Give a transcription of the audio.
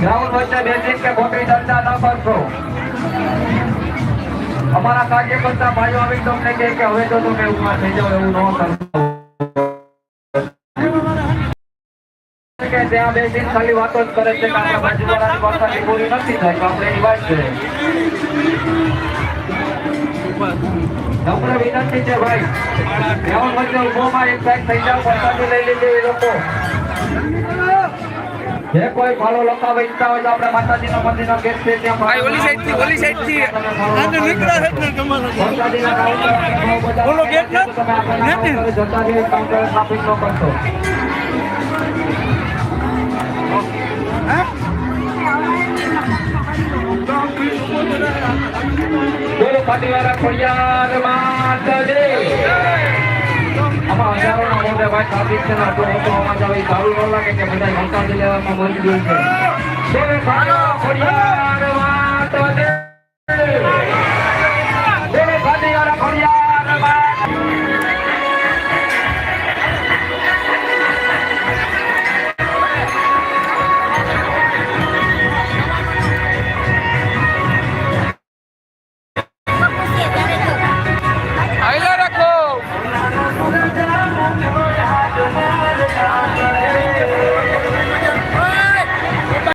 Ground વચ્ચે બેસી કે ખોટી ચર્ચા ન. કરશો અમારા કાર્યકર્તા ભાઈઓ આવી તમને કહે કે હવે તો તમે ઊભા થઈ જાઓ, એવું ન કરશો ત્યાં ત્યાં બેસીને ખાલી વાતો જ કરે છે કે છે. નમ્ર વિનંતી છે ભાઈ. ગ્રાઉન્ડ વચ્ચે ઉભોમાં એક સાઈડ થઈ પ્રસાદી લઈ લેજો એ લોકો. જે કોઈ ફાળો લખાવવા ઈચ્છતા હોય તો આપણે માતાજીના મંદિરના ગેટ છે ત્યાં ભાઈ ઓલી સાઈડથી ઓલી સાઈડથી આજે નીકળ્યા છે એટલે તમારે પ્રસાદીના કાઉન્ટર ઓલો ગેટ છે? નથી? જતા રહી કાઉન્ટર સ્થાપિત ન કરશો. બોલો પાટીવાળા ખોડિયાર માતાજી. આમાં હજારોના મોઢે ભાઈ સાબિત છે ને આટલો મોટો અવાજ આવે સારું ન લાગે કે બધા માતાજી લેવામાં છે. બોલો પાટીવાળા ખોડિયાર